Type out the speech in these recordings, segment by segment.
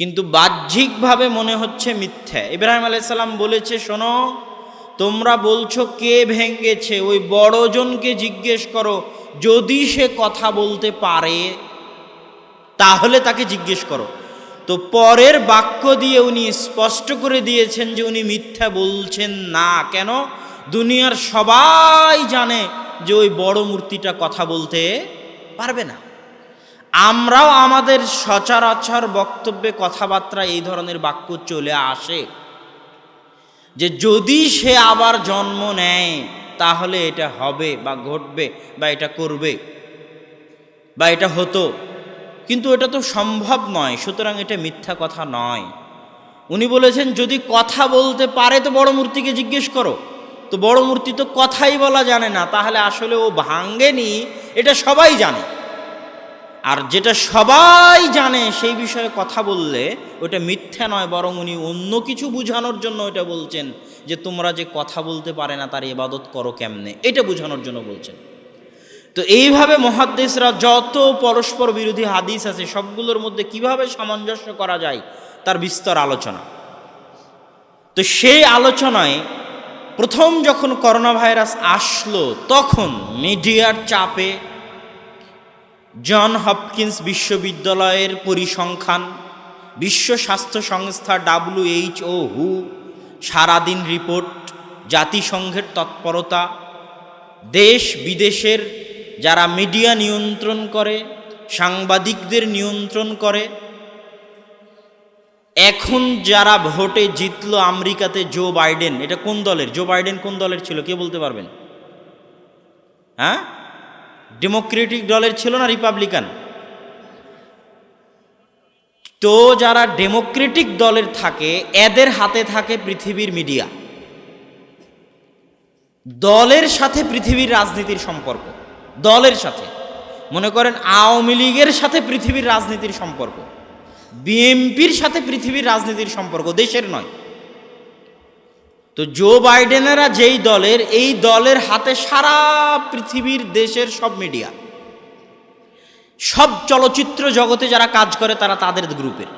কিন্তু বাহ্যিকভাবে মনে হচ্ছে মিথ্যা। ইব্রাহিম আলাইসাল্লাম বলেছে, শোনো, তোমরা বলছো কে ভেঙ্গেছে? ওই বড়জনকে জিজ্ঞেস করো। যদি সে কথা বলতে পারে, তাহলে তাকে জিজ্ঞেস করো। তো পরের বাক্য দিয়ে উনি স্পষ্ট করে দিয়েছেন যে উনি মিথ্যা বলছেন না। কেন? দুনিয়ার সবাই জানে যে ওই বড় মূর্তিটা কথা বলতে পারবে না। আমরাও আমাদের সচরাচর বক্তব্যে কথাবার্তা এই ধরনের বাক্য চলে আসে। যে যদি সে আবার জন্ম নেয়, তাহলে এটা হবে বা ঘটবে বা এটা করবে বা এটা হতো। কিন্তু এটা তো সম্ভব নয়, সুতরাং এটা মিথ্যা কথা নয়। উনি বলেছেন, যদি কথা বলতে পারে তো বড় মূর্তিকে জিজ্ঞেস করো। তো বড় মূর্তি তো কথাই বলা জানে না, তাহলে আসলে ও ভাঙ্গেনি এটা সবাই জানে। আর যেটা সবাই জানে সেই বিষয়ে কথা বললে, ওটা মিথ্যা নয়, বরং উনি অন্য কিছু বোঝানোর জন্য ওটা বলছেন যে তোমরা যে কথা বলতে পারে না, তার ইবাদত করো কেমনে? এটা বোঝানোর জন্য বলছেন। তো এইভাবে মহাদ্দেশরা যত পরস্পর বিরোধী হাদিস আছে, সবগুলোর মধ্যে কীভাবে সামঞ্জস্য করা যায়, তার বিস্তর আলোচনা। তো সেই আলোচনায় প্রথম যখন করোনা ভাইরাস আসলো, তখন মিডিয়ার চাপে জন হপকিন্স বিশ্ববিদ্যালয়ের পরিসংখ্যান, বিশ্ব স্বাস্থ্য সংস্থা ডাব্লিউএইচও হু, সারাদিন রিপোর্ট, জাতিসংঘের তৎপরতা, দেশ বিদেশের যারা মিডিয়া নিয়ন্ত্রণ করে, সাংবাদিকদের নিয়ন্ত্রণ করে, এখন যারা ভোটে জিতলো আমেরিকাতে জো বাইডেন, এটা কোন দলের? জো বাইডেন কোন দলের ছিল? কে বলতে পারবেন? হ্যাঁ? ডেমোক্রেটিক দলের ছিল না রিপাবলিকান? তো যারা ডেমোক্রেটিক দলের থাকে, এদের হাতে থাকে পৃথিবীর মিডিয়া। দলের সাথে পৃথিবীর রাজনীতির সম্পর্ক। দলের সাথে। মনে করেন আওয়ামী লীগের সাথে পৃথিবীর রাজনীতির সম্পর্ক। বিএমপির সাথে পৃথিবীর রাজনীতির সম্পর্ক, দেশের নয়। তো জো বাইডেনেরা যেই দলের, এই দলের হাতে সারা পৃথিবীর দেশের সব মিডিয়া সব চলচ্চিত্র জগতে যারা কাজ করে তারা তাদের গ্রুপের।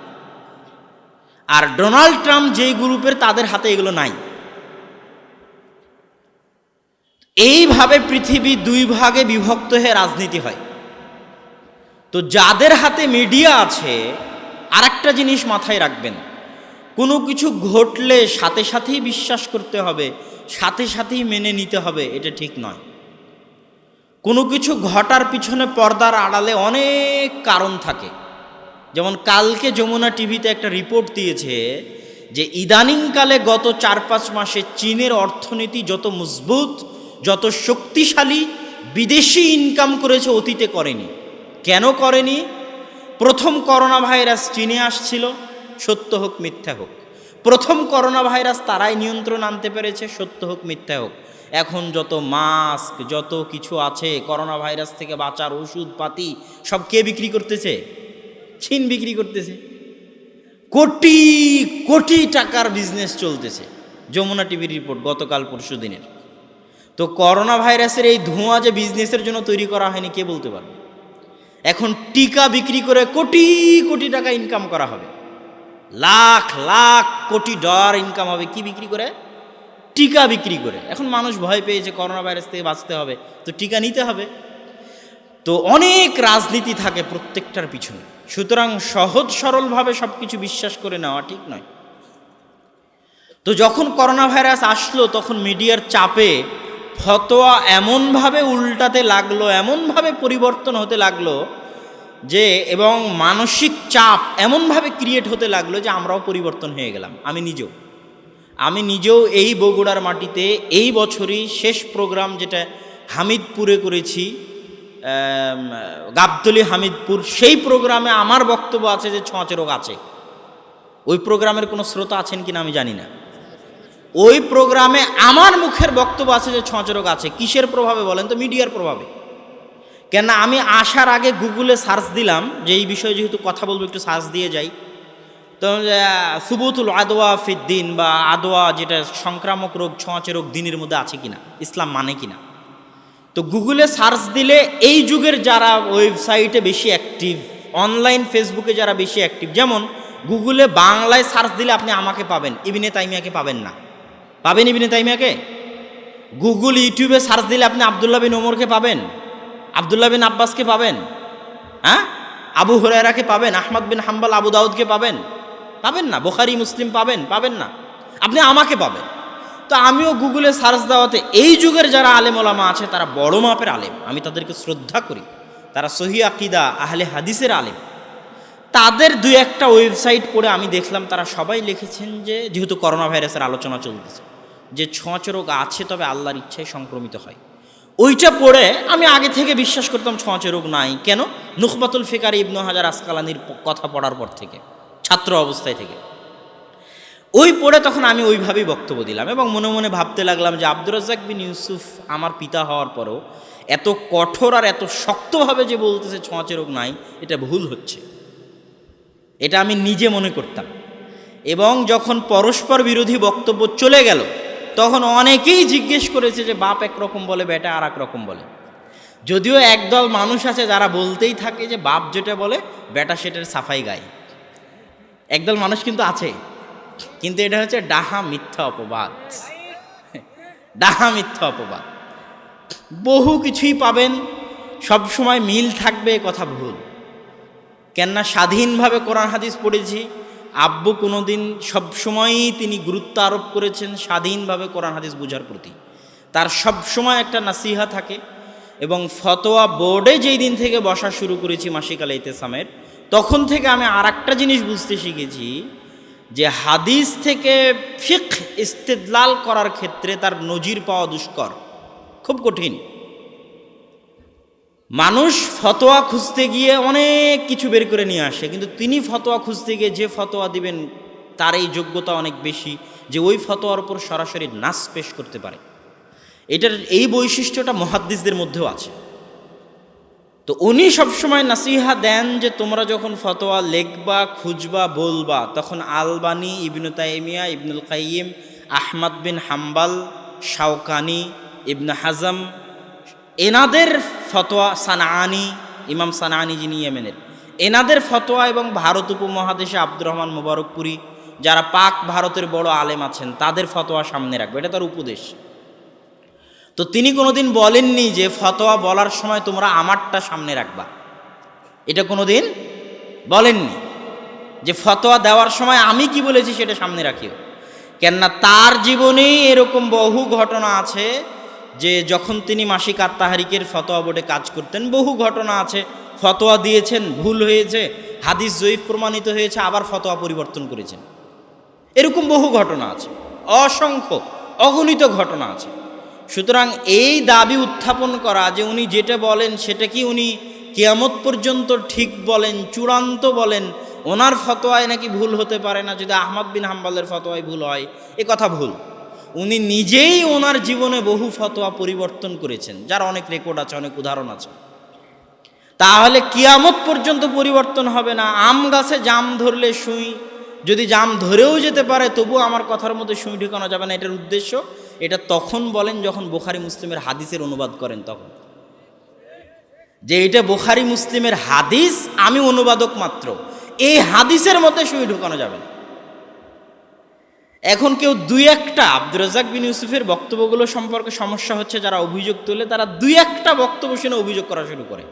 আর ডোনাল্ড ট্রাম্প যেই গ্রুপের, তাদের হাতে এগুলো নাই। এইভাবে পৃথিবী দুই ভাগে বিভক্ত হয়ে রাজনীতি হয়। তো যাদের হাতে মিডিয়া আছে আর একটা জিনিস মাথায় রাখবেন কোনো কিছু ঘটলে সাথে সাথেই বিশ্বাস করতে হবে, সাথে সাথেই মেনে নিতে হবে, এটা ঠিক নয়। কোনো কিছু ঘটার পিছনে পর্দার আড়ালে অনেক কারণ থাকে। যেমন কালকে যমুনা টিভিতে একটা রিপোর্ট দিয়েছে যে ইদানিংকালে গত চার পাঁচ মাসে চীনের অর্থনীতি যত মজবুত, যত শক্তিশালী, বিদেশি ইনকাম করেছে অতীতে করেনি। কেন করেনি? প্রথম করোনা ভাইরাস চীনে আসছিল সত্য হোক, মিথ্যা হোক। প্রথম করোনা ভাইরাস তারাই নিয়ন্ত্রণ আনতে পেরেছে, সত্য হোক, মিথ্যা হোক। এখন যত মাস্ক যত কিছু আছে করোনা ভাইরাস থেকে বাঁচার ওষুধ পাতি, সব কে বিক্রি করতেছে? চীন বিক্রি করতেছে। কোটি কোটি টাকার বিজনেস চলতেছে। যমুনা টিভির রিপোর্ট গতকাল, পরশু দিনের। তো করোনা ভাইরাসের এই ধোঁয়া যে বিজনেসের জন্য তৈরি করা হয়নি, কে বলতে পারবে? এখন টিকা বিক্রি করে কোটি কোটি টাকা ইনকাম করা হবে। লাখ লাখ কোটি ডলার ইনকাম হবে। কি বিক্রি করে? টিকা বিক্রি করে। এখন মানুষ ভয় পেয়েছে করোনা ভাইরাস থেকে বাঁচতে হবে। তো টিকা নিতে হবে। তো অনেক রাজনীতি থাকে প্রত্যেকটার পিছনে। সুতরাং সহজ সরলভাবে সব কিছু বিশ্বাস করে নেওয়া ঠিক নয়। তো যখন করোনা ভাইরাস আসলো, তখন মিডিয়ার চাপে ফতোয়া এমনভাবে উল্টাতে লাগল, এমনভাবে পরিবর্তন হতে লাগল যে এবং মানসিক চাপ এমনভাবে ক্রিয়েট হতে লাগল যে আমরাও পরিবর্তন হয়ে গেলাম, আমি নিজেও। আমি নিজেও এই বগুড়ার মাটিতে এই বছরই শেষ প্রোগ্রাম যেটা হামিদপুরে করেছি গাবতলি হামিদপুর, সেই প্রোগ্রামে আমার বক্তব্য আছে যে ছোঁয়াচে রোগ আছে। ওই প্রোগ্রামের কোনো শ্রোতা আছেন কিনা আমি জানি না। ওই প্রোগ্রামে আমার মুখের বক্তব্য আছে যে ছোঁয়াচে রোগ আছে। কিসের প্রভাবে বলেন তো? মিডিয়ার প্রভাবে। কেন আমি আসার আগে গুগলে সার্চ দিলাম যে এই বিষয়ে যেহেতু কথা বলব, একটু সার্চ দিয়ে যাই। তো সুবুতুল আদোয়া ফিদ্দিন বা আদোয়া যেটা সংক্রামক রোগ, ছোঁয়াচে রোগ দিনের মধ্যে আছে কিনা, ইসলাম মানে কিনা। তো গুগলে সার্চ দিলে এই যুগের যারা ওয়েবসাইটে বেশি অ্যাক্টিভ, অনলাইন ফেসবুকে যারা বেশি অ্যাক্টিভ, যেমন গুগলে বাংলায় সার্চ দিলে আপনি আমাকে পাবেন, ইবিনে তাইমিয়াকে পাবেন না। পাবেন ইবিনে তাইমিয়াকে? গুগল ইউটিউবে সার্চ দিলে আপনি আবদুল্লাহ বিন ওমরকে পাবেন। আবদুল্লাহ বিন আব্বাসকে পাবেন হ্যাঁ? আবু হুরায়রাকে পাবেন, আহমদ বিন হাম্বাল, আবু দাউদকে পাবেন। পাবেন না? বোখারি, মুসলিম পাবেন পাবেন না? আপনি আমাকে পাবেন। তো আমিও গুগলে সার্চ দেওয়াতে এই যুগের যারা আলেম ওলামা আছে, তারা বড় মাপের আলেম। আমি তাদেরকে শ্রদ্ধা করি। তারা সহি আকিদা, আহলে হাদিসের আলেম। তাদের দুই একটা ওয়েবসাইট পড়ে আমি দেখলাম, তারা সবাই লিখেছেন যে, যেহেতু করোনা ভাইরাসের আলোচনা চলতেছে, যে ছোঁয়াচ রোগ আছে, তবে আল্লাহর ইচ্ছায় সংক্রমিত হয়। ওইটা পড়ে আমি আগে থেকে বিশ্বাস করতাম ছোঁয়াচে রোগ নাই। কেন? নুখবাতুল ফিকার ইবনু হাজার আসকালানির কথা পড়ার পর থেকে, ছাত্র অবস্থায় থেকে। ওই পড়ে তখন আমি ওইভাবেই বক্তব্য দিলাম এবং মনে মনে ভাবতে লাগলাম যে আব্দুর রাজ্জাক বিন ইউসুফ আমার পিতা হওয়ার পরেও এত কঠোর আর এত শক্তভাবে যে বলতেছে ছোঁয়াচে রোগ নাই, এটা ভুল হচ্ছে। এটা আমি নিজে মনে করতাম। এবং যখন পরস্পর বিরোধী বক্তব্য চলে গেল তখন অনেকেই জিজ্ঞেস করেছে যে বাপ একরকম বলে, বেটা আর এক রকম বলে। যদিও একদল মানুষ আছে যারা বলতেই থাকে যে বাপ যেটা বলে, বেটা সেটার সাফাই গায়। একদল মানুষ কিন্তু আছে। কিন্তু এটা হচ্ছে ডাহা মিথ্যা অপবাদ। ডাহা মিথ্যা অপবাদ। বহু কিছুই পাবেন, সব সময় মিল থাকবে কথা ভুল। কেননা স্বাধীনভাবে কোরআন হাদিস পড়েছি আব্বু কোনোদিন সবসময়ই তিনি গুরুত্ব আরোপ করেছেন স্বাধীনভাবে কোরআন হাদিস বোঝার প্রতি। তার সবসময় একটা নাসিহা থাকে এবং ফতোয়া বোর্ডে যেই দিন থেকে বসা শুরু করেছি মাসিকাল ইতেসামের তখন থেকে আমি আর একটা জিনিস বুঝতে শিখেছি যে হাদিস থেকে ফিক ইস্তেদলাল করার ক্ষেত্রে তার নজির পাওয়া দুষ্কর, খুব কঠিন। মানুষ ফতোয়া খুঁজতে গিয়ে অনেক কিছু বের করে নিয়ে আসে, কিন্তু তিনি ফতোয়া খুঁজতে গিয়ে যে ফতোয়া দিবেন, তার এই যোগ্যতা অনেক বেশি যে ওই ফতোয়ার উপর সরাসরি নাস পেশ করতে পারে। এটার এই বৈশিষ্ট্যটা মহাদ্দিসদের মধ্যেও আছে। তো উনি সবসময় নাসিহা দেন যে তোমরা যখন ফতোয়া লেখবা, খুঁজবা, বলবা, তখন আলবানি, ইবনু তাইমিয়া, ইবনুল কাইম আহমদ বিন হাম্বাল, শাওকানি, ইবনু হাজম এনাদের ফতোয়া সানাআনি ইমাম সানাআনি যিনি ইয়েমেনের। এনাদের ফতোয়া এবং ভারত উপমহাদেশে আব্দুর রহমান মোবারকপুরি, যারা পাক ভারতের বড় আলেম আছেন, তাদের ফতোয়া সামনে রাখবে। এটা তার উপদেশ। তো তিনি কোনোদিন বলেননি যে ফতোয়া বলার সময় তোমরা আমারটা সামনে রাখবা। এটা কোনোদিন বলেননি। যে ফতোয়া দেওয়ার সময় আমি কি বলেছি সেটা সামনে রাখিও। কেননা তার জীবনেই এরকম বহু ঘটনা আছে যে যখন তিনি মাসিক আত্মাহারিকের ফতোয়া বোর্ডে কাজ করতেন, বহু ঘটনা আছে, ফতোয়া দিয়েছেন, ভুল হয়েছে, হাদিস জয়ীফ প্রমাণিত হয়েছে, আবার ফতোয়া পরিবর্তন করেছেন। এরকম বহু ঘটনা আছে, অসংখ্য, অগণিত ঘটনা আছে। সুতরাং এই দাবি উত্থাপন করা যে উনি যেটা বলেন, সেটা কি উনি কেয়ামত পর্যন্ত ঠিক বলেন, চূড়ান্ত বলেন, ওনার ফতোয়ায় নাকি ভুল হতে পারে না, যদি আহমদ বিন হাম্বালের ফতোয়ায় ভুল হয়, এ কথা ভুল। উনি নিজেই ওনার জীবনে বহু ফতোয়া পরিবর্তন করেছেন। যার অনেক রেকর্ড আছে, অনেক উদাহরণ আছে। তাহলে কিয়ামত পর্যন্ত পরিবর্তন হবে না। আম গাছে জাম ধরলে সুই, যদি জাম ধরেও যেতে পারে তবু আমার কথার মধ্যে সুই ঢুকানো যাবে না। এটার উদ্দেশ্য, এটা তখন বলেন যখন বোখারি মুসলিমের হাদিসের অনুবাদ করেন তখন। যে এটা বোখারি মুসলিমের হাদিস, আমি অনুবাদক মাত্র। এই হাদিসের মধ্যে সুই ঢুকানো যাবে না। এখন কেউ দুই একটা আব্দুর রাজাক বিন ইউসুফের বক্তব্যগুলো সম্পর্কে সমস্যা হচ্ছে যারা অভিযোগ তোলে, তারা দুই একটা বক্তব্য শুনে অভিযোগ করা শুরু করে।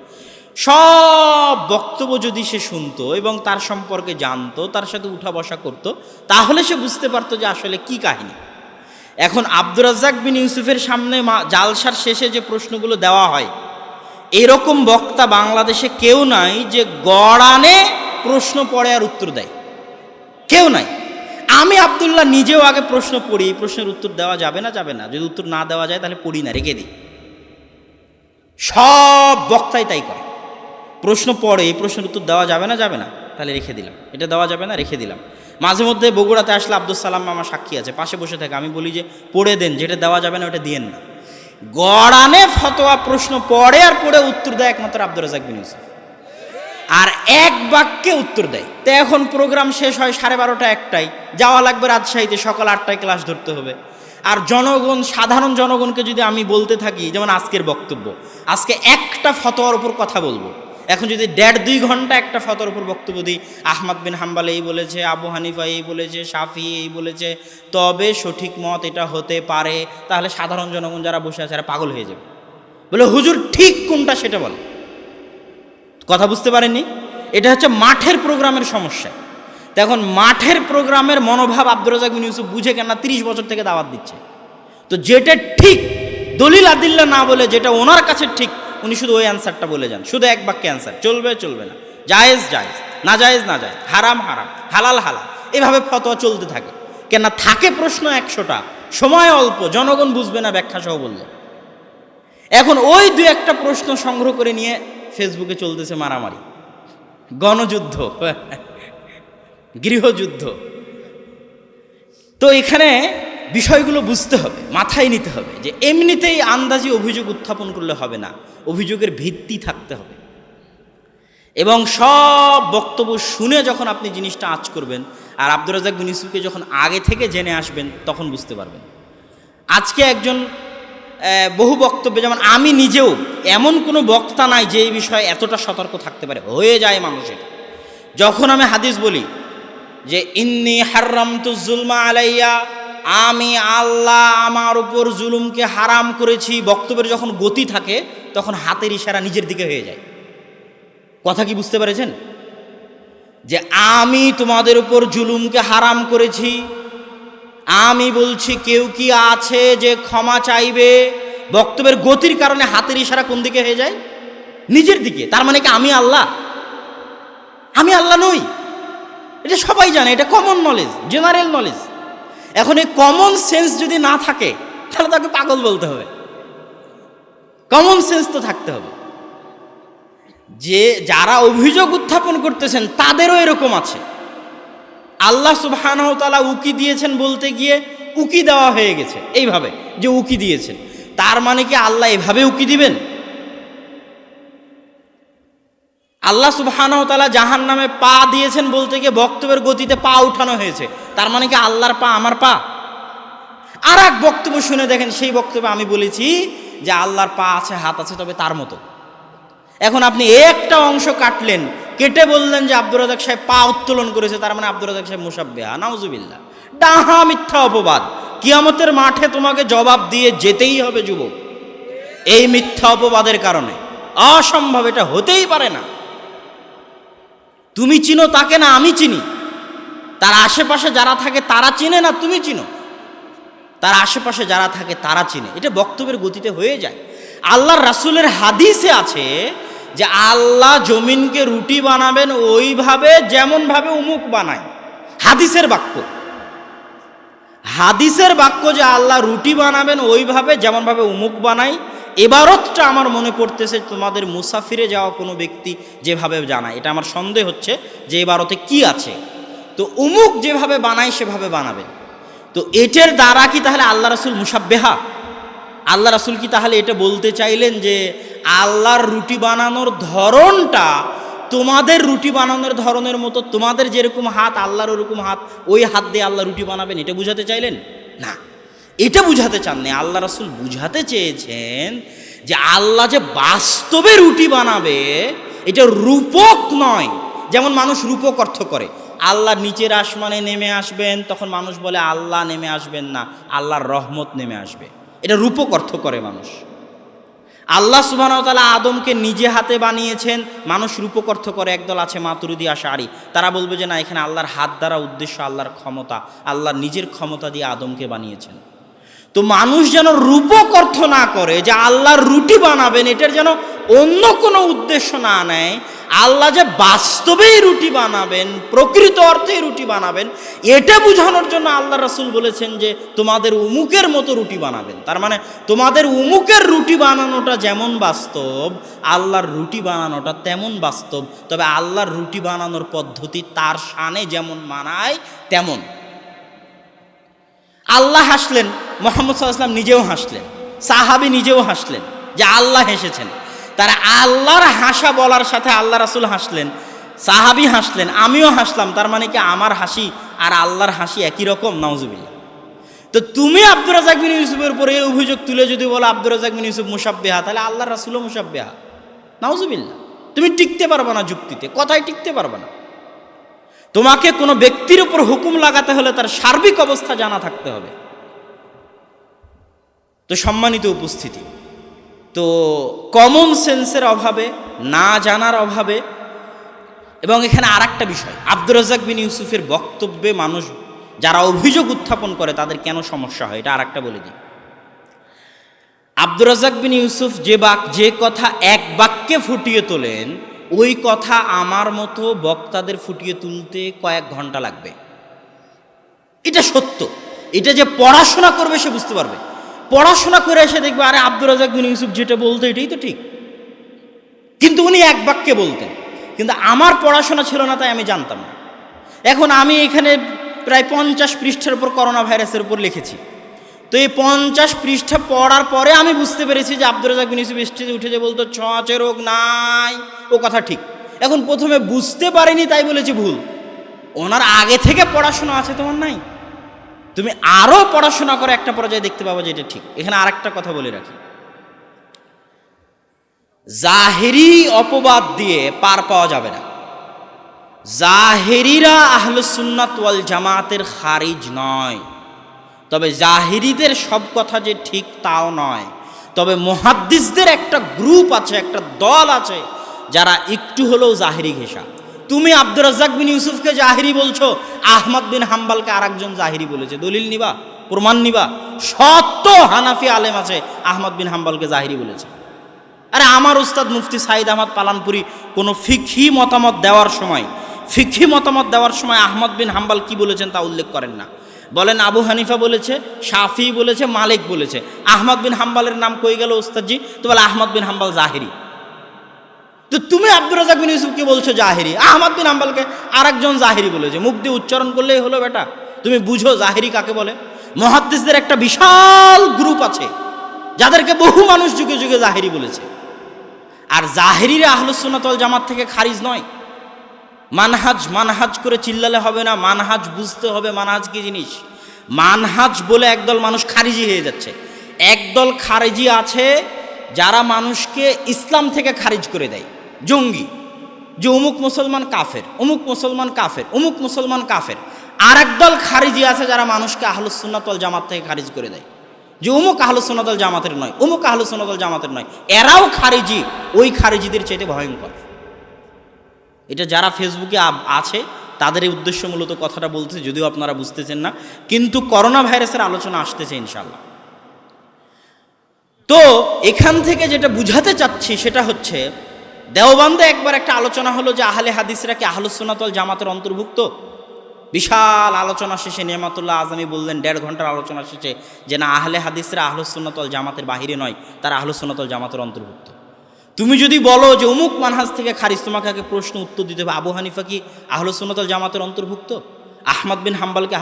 সব বক্তব্য যদি সে শুনতো এবং তার সম্পর্কে জানতো, তার সাথে উঠা বসা করতো, তাহলে সে বুঝতে পারতো যে আসলে কি কাহিনী। এখন আব্দুর রাজ্জাক বিন ইউসুফের সামনে জালসার শেষে যে প্রশ্নগুলো দেওয়া হয়, এরকম বক্তা বাংলাদেশে কেউ নাই যে গড়ানে প্রশ্ন পড়ে আর উত্তর দেয়। কেউ নাই। আমি আবদুল্লাহ নিজেও আগে প্রশ্ন পড়ি এই প্রশ্নের উত্তর দেওয়া যাবে না যাবে না? যদি উত্তর না দেওয়া যায়, তাহলে পড়ি না, রেখে দিই। সব বক্তাই তাই করে। প্রশ্ন পড়ে, এই প্রশ্নের উত্তর দেওয়া যাবে না যাবে না? তাহলে রেখে দিলাম। এটা দেওয়া যাবে না, রেখে দিলাম। মাঝে মধ্যে বগুড়াতে আসলে আব্দুল সালাম আমার সাক্ষী আছে, পাশে বসে থাকে। আমি বলি যে, পড়ে দেন, যেটা দেওয়া যাবে না, ওটা দিয়েন না। গড়ানে ফতোয়া প্রশ্ন পড়ে আর পড়ে উত্তর দেয় একমাত্র আব্দুল রাজাক বিন ইউসুফ। আর এক বাক্যে উত্তর দেয়। তো এখন প্রোগ্রাম শেষ হয় সাড়ে বারোটা একটাই যাওয়া লাগবে রাজশাহীতে, সকাল আটটায় ক্লাস ধরতে হবে। আর জনগণ, সাধারণ জনগণকে যদি আমি বলতে থাকি, যেমন আজকের বক্তব্য, আজকে একটা ফতোয়ার উপর কথা বলব। এখন যদি দেড় দুই ঘণ্টা একটা ফতর উপর বক্তব্য দিই, আহমদ বিন হাম্বাল এই বলেছে, আবু হানিফা এই বলেছে সাফি এই বলেছে, তবে সঠিক মত এটা হতে পারে। তাহলে সাধারণ জনগণ যারা বসে আছে তারা পাগল হয়ে যাবে। বলে হুজুর ঠিক কোনটা সেটা বলে। কথা বুঝতে পারেননি? এটা হচ্ছে মাঠের প্রোগ্রামের সমস্যা। এখন মাঠের প্রোগ্রামের মনোভাব আব্দুর রাজাক বিন ইউসুফ বুঝে কেন তিরিশ বছর থেকে দাওয়াত দিচ্ছে। তো যেটা ঠিক, দলিল আদিল্লা না বলে যেটা ওনার কাছে ঠিক, উনি শুধু ওই অ্যান্সারটা বলে যান। শুধু এক বাক্যে অ্যান্সার, চলবে চলবে না। জায়েজ জায়েজ, না জায়েজ না জায়েজ, হারাম হারাম, হালাল হালাল, এভাবে ফতোয়া চলতে থাকে। কেন থাকে প্রশ্ন একশোটা, সময় অল্প, জনগণ বুঝবে না ব্যাখ্যা সহ বললে। এখন ওই দু একটা প্রশ্ন সংগ্রহ করে নিয়ে ফেসবুকে চলতেছে মারামারি। গণযুদ্ধ। গৃহযুদ্ধ। তো এখানে বিষয়গুলো বুঝতে হবে, মাথায় নিতে হবে যে এমনিতেই আন্দাজি অভিযোগ উত্থাপন করলে হবে না, অভিযোগের ভিত্তি থাকতে হবে। এবং সব বক্তব্য শুনে যখন আপনি জিনিসটা আজ করবেন, আর আব্দুর রাজাক বিন যখন আগে থেকে জেনে আসবেন, তখন বুঝতে পারবেন। আজকে একজন বহু বক্তব্যে, যেমন আমি নিজেও এমন কোনো বক্তা নাই যে এই বিষয়ে এতটা সতর্ক থাকতে পারে। হয়ে যায় মানুষের। যখন আমি হাদিস বলি যে, ইন্নি হারাম জুলমা আলাইয়া আমি আল্লাহ আমার উপর জুলুমকে হারাম করেছি। বক্তব্যের যখন গতি থাকে, তখন হাতের ইশারা নিজের দিকে হয়ে যায়। কথা কি বুঝতে পেরেছেন? যে, আমি তোমাদের উপর জুলুমকে হারাম করেছি আমি বলছি, কেউ কি আছে যে ক্ষমা চাইবে? বক্তব্যের গতির কারণে হাতের ইশারা কোন দিকে হয়ে যায়? নিজের দিকে। তার মানে কি আমি আল্লাহ? আমি আল্লাহ নই। এটা সবাই জানে, এটা কমন নলেজ জেনারেল নলেজ এখন এই কমন সেন্স যদি না থাকে, তাহলে তাকে পাগল বলতে হবে। কমন সেন্স তো থাকতে হবে। যে যারা অভিযোগ উত্থাপন করতেছেন, তাদেরও এরকম আছে। আল্লাহ সুবহানাহু তাআলা উকি দিয়েছেন বলতে গিয়ে উকি দেওয়া হয়ে গেছে, এইভাবে যে উকি দিয়েছেন। তার মানে কি আল্লাহ এভাবে উকি দিবেন? আল্লাহ সুবহানাহু তাআলা জাহান নামে পা দিয়েছেন বলতে গিয়ে বক্তব্যের গতিতে পা উঠানো হয়েছে। তার মানে কি আল্লাহর পা আমার পা? আর এক বক্তব্য শুনে দেখেন, সেই বক্তব্যে আমি বলেছি যে আল্লাহর পা আছে, হাত আছে, তবে তার মতো। এখন আপনি একটা অংশ কাটলেন কেটে বললেন যে আব্দুর রাজাক সাহেব পা উত্তোলন করেছে, তার মানে আব্দুর রাজাক সাহেব মুসাব্বেহা। নাউজুবিল্লাহ। ডাহা মিথ্যা অপবাদ। কিয়ামতের মাঠে তোমাকে জবাব দিয়ে যেতেই হবে যুবক। এই মিথ্যা অপবাদের কারণে। অসম্ভব, এটা হতেই পারে না। তুমি চিনো তাকে না আমি চিনি? তার আশেপাশে যারা থাকে তারা চিনে না তুমি চিনো? তার আশেপাশে যারা থাকে তারা চিনে। এটা বক্তব্যের গতিতে হয়ে যায়। আল্লাহর রাসূলের হাদিসে আছে যে আল্লাহ জমিনকে রুটি বানাবেন ওইভাবে যেমনভাবে উমুক বানায়। হাদিসের বাক্য। হাদিসের বাক্য যে আল্লাহ রুটি বানাবেন ওইভাবে যেমনভাবে উমুক বানাই এবারতটা আমার মনে পড়তেছে তোমাদের মুসাফিরে যাওয়া কোনো ব্যক্তি যেভাবে জানায়। এটা আমার সন্দেহ হচ্ছে যে এবারতে কি আছে। তো উমুক যেভাবে বানায় সেভাবে বানাবে। তো এটার দ্বারা কি তাহলে আল্লাহ রাসুল মুসাব্বেহা? আল্লাহ রাসুল কি তাহলে এটা বলতে চাইলেন যে আল্লাহর রুটি বানানোর ধরনটা, তোমাদের রুটি বানানোর ধরনের মতো তোমাদের যেরকম হাত, আল্লাহর ওরকম হাত, ওই হাত দিয়ে আল্লাহ রুটি বানাবেন, এটা বুঝাতে চাইলেন? না। এটা বুঝাতে চাননি আল্লাহ রাসুল বুঝাতে চেয়েছেন যে আল্লাহ যে বাস্তবে রুটি বানাবে, এটা রূপক নয়। যেমন মানুষ রূপক অর্থ করে। আল্লাহ নিচের আসমানে নেমে আসবেন, তখন মানুষ বলে, আল্লাহ নেমে আসবেন না, আল্লাহর রহমত নেমে আসবে। এটা রূপক অর্থ করে মানুষ। আল্লাহ সুবাহতালা আদমকে নিজে হাতে বানিয়েছেন। মানুষ রূপকর্থ করে একদল আছে মাতুরুদি আশারি। তারা বলবে যে না, এখানে আল্লাহর হাত দ্বারা উদ্দেশ্য, আল্লাহর ক্ষমতা, আল্লাহ নিজের ক্ষমতা দিয়ে আদমকে বানিয়েছেন। তো মানুষ যেন রূপক অর্থ না করে, যে আল্লাহর রুটি বানাবেন, এটার যেন অন্য কোনো উদ্দেশ্য না নেয়। আল্লাহ যে বাস্তবেই রুটি বানাবেন, প্রকৃত অর্থেই রুটি বানাবেন, এটা বোঝানোর জন্য আল্লাহ রাসুল বলেছেন যে, তোমাদের উমুকের মতো রুটি বানাবেন। তার মানে তোমাদের উমুকের রুটি বানানোটা যেমন বাস্তব, আল্লাহর রুটি বানানোটা তেমন বাস্তব, তবে আল্লাহর রুটি বানানোর পদ্ধতি তার শানে যেমন মানায়, তেমন। আল্লাহ হাসলেন, মোহাম্মদ সাল্লাম নিজেও হাসলেন, সাহাবি নিজেও হাসলেন যে আল্লাহ হেসেছেন। তারা আল্লাহর হাসা বলার সাথে আল্লাহ রাসুল হাসলেন, সাহাবি হাসলেন, আমিও হাসলাম, তার মানে কি আমার হাসি আর আল্লাহর হাসি একই রকম? নাউজুবিল্লা তো তুমি আব্দুর রাজাক বিন ইউসুফের উপরে এই অভিযোগ তুলে যদি বলো আব্দুর রাজাক বিন ইউসুফ মুসাব্বেহা, তাহলে আল্লাহ রাসুলও মুসাব্বেহা। নাউজুবিল্লা তুমি টিকতে পারবে না যুক্তিতে, কথায় টিকতে পারবে না। তোমাকে কোনো ব্যক্তির উপর হুকুম লাগাতে হলে তার সার্বিক অবস্থা জানা থাকতে হবে। তো সম্মানিত উপস্থিতি, তো কমন সেন্সের অভাবে, না জানার অভাবে, এবং এখানে আর একটা বিষয়, আব্দুর রাজাক বিন ইউসুফের বক্তব্যে মানুষ যারা অভিযোগ উত্থাপন করে তাদের কেন সমস্যা হয়, এটা আর একটা বলে দিই। আব্দুর রাজাক বিন ইউসুফ যে বাক, যে কথা এক বাক্যে ফুটিয়ে তোলেন ওই কথা আমার মতো বক্তাদের ফুটিয়ে তুলতে কয়েক ঘণ্টা লাগবে। এটা সত্য। এটা যে পড়াশোনা করবে সে বুঝতে পারবে। পড়াশোনা করে এসে দেখবে, আরে আব্দুর রাজাক বিন ইউসুফ যেটা বলতো এটাই তো ঠিক। কিন্তু উনি এক বাক্যে বলতেন, কিন্তু আমার পড়াশোনা ছিল না তাই আমি জানতাম না। এখন আমি এখানে প্রায় পঞ্চাশ পৃষ্ঠার উপর করোনা ভাইরাসের উপর লিখেছি। তো এই পঞ্চাশ পৃষ্ঠা পড়ার পরে আমি বুঝতে পেরেছি যে আব্দুর রাজাক বিন স্টেজে উঠে যে বলতো ছোঁয়াচে রোগ নাই। ও কথা ঠিক। এখন প্রথমে বুঝতে পারিনি, তাই বলেছি ভুল। ওনার আগে থেকে পড়াশোনা আছে তোমার নাই? তুমি আরও পড়াশোনা করে একটা পর্যায়ে দেখতে পাবো যে এটা ঠিক। এখানে আরেকটা কথা বলে রাখি। জাহেরি অপবাদ দিয়ে পার পাওয়া যাবে না। জাহেরিরা আহলুসুন্নাত ওয়াল জামাতের খারিজ নয়। তবে জাহিরিদের সব কথা যে ঠিক তাও নয়। তবে মহাদ্দিসদের একটা গ্রুপ আছে, একটা দল আছে, যারা একটু হলেও জাহিরি ঘেঁষা। তুমি আব্দুর রাজ্জাক বিন ইউসুফকে জাহিরি বলছো, আহমদ বিন হাম্বালকে আরেকজন জাহিরি বলেছে। দলিল নিবা, প্রমাণ নিবা। শত হানাফি আলেম আছে, আহমদ বিন হাম্বালকে জাহিরি বলেছে। আরে আমার উস্তাদ মুফতি সাইদ আহমদ পালানপুরি কোনো ফিকহি মতামত দেওয়ার সময়, ফিকহি মতামত দেওয়ার সময় আহমদ বিন হাম্বাল কি বলেছেন তা উল্লেখ করেন না। বলেন আবু হানিফা বলেছে, শাফি বলেছে, মালিক বলেছে। আহমদ বিন হাম্বালের নাম কই গেল উস্তাদজি তো বলে আহমদ বিন হাম্বাল জাহিরি। তো তুমি আব্দুর রাজাক বিন ইউসুফকে বলছো জাহিরি। আহমদ বিন হাম্বালকে আরেকজন জাহিরি বলেছে। মুখ দিয়ে উচ্চারণ করলেই হলো বেটা। তুমি বুঝো জাহিরি কাকে বলে? মহাদ্দিসদের একটা বিশাল গ্রুপ আছে, যাদেরকে বহু মানুষ যুগে যুগে জাহিরি বলেছে। আর জাহেরিরা আহলুসুন্নাতল জামাত থেকে খারিজ নয়। মানহাজ মানহাজ করে চিল্লালে হবে না। মানহাজ বুঝতে হবে মানহাজ কি জিনিস? মানহাজ বলে একদল মানুষ খারিজি হয়ে যাচ্ছে। একদল খারিজি আছে যারা মানুষকে ইসলাম থেকে খারিজ করে দেয়। জঙ্গি, যে অমুক মুসলমান কাফের, অমুক মুসলমান কাফের, অমুক মুসলমান কাফের। আর একদল খারিজি আছে যারা মানুষকে আহলুসুন্নাতল জামাত থেকে খারিজ করে দেয়। যে অমুক আহলুসুন্নাতল জামাতের নয়, অমুক আহলুসুন্নাতল জামাতের নয়, এরাও খারিজি, ওই খারিজিদের চাইতে ভয়ঙ্কর। এটা যারা ফেসবুকে আছে তাদের এই উদ্দেশ্য মূলত কথাটা বলতে যদিও আপনারা বুঝতেছেন না। কিন্তু করোনা ভাইরাসের আলোচনা আসতেছে ইনশাল্লাহ তো এখান থেকে যেটা বুঝাতে চাচ্ছি সেটা হচ্ছে, দেওবান্দে একবার একটা আলোচনা হলো যে আহলে হাদিসরা কি আহলুসুন্নাতল জামাতের অন্তর্ভুক্ত? বিশাল আলোচনা শেষে নিয়ামাতুল্লাহ আজমি বললেন, দেড় ঘণ্টার আলোচনা শেষে যে না, আহলে হাদিসরা আহলুসুন্নাতল জামাতের বাহিরে নয়, তারা আহলুসুন্নাতল জামাতের অন্তর্ভুক্ত। তুমি যদি বলো যে অমুক মানহাজ থেকে খারিজ, তোমাকে আগে প্রশ্ন উত্তর দিতে হবে। আবু হানিফা কি আহলুসুন্নাতল জামাতের অন্তর্ভুক্ত? আহমদ বিন হাম্বাল কি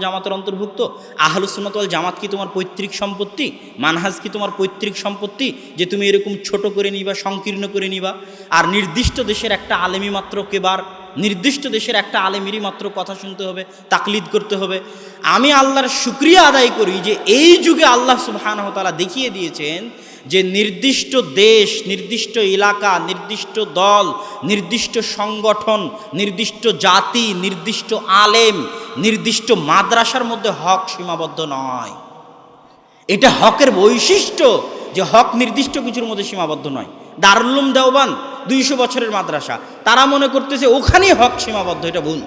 জামাতের অন্তর্ভুক্ত? আহলুসুন্নাতল জামাত কি তোমার পৈতৃক সম্পত্তি? মানহাজ কি তোমার পৈতৃক সম্পত্তি? যে তুমি এরকম ছোট করে নিবা, সংকীর্ণ করে নিবা। আর নির্দিষ্ট দেশের একটা আলেমি মাত্র কেবার? নির্দিষ্ট দেশের একটা আলেমেরই মাত্র কথা শুনতে হবে, তাকলিদ করতে হবে। আমি আল্লাহর শুক্রিয়া আদায় করি যে এই যুগে আল্লাহ সুবহানাহু ওয়া তাআলা দেখিয়ে দিয়েছেন যে নির্দিষ্ট দেশ, নির্দিষ্ট এলাকা, নির্দিষ্ট দল, নির্দিষ্ট সংগঠন, নির্দিষ্ট জাতি, নির্দিষ্ট আলেম, নির্দিষ্ট মাদ্রাসার মধ্যে হক সীমাবদ্ধ নয়। এটা হকের বৈশিষ্ট্য যে হক নির্দিষ্ট কিছুর মধ্যে সীমাবদ্ধ নয়। দারুল্লুম দেওবান দুইশো বছরের মাদ্রাসা। তারা মনে করতেছে ওখানেই হক সীমাবদ্ধ, এটা ভুল।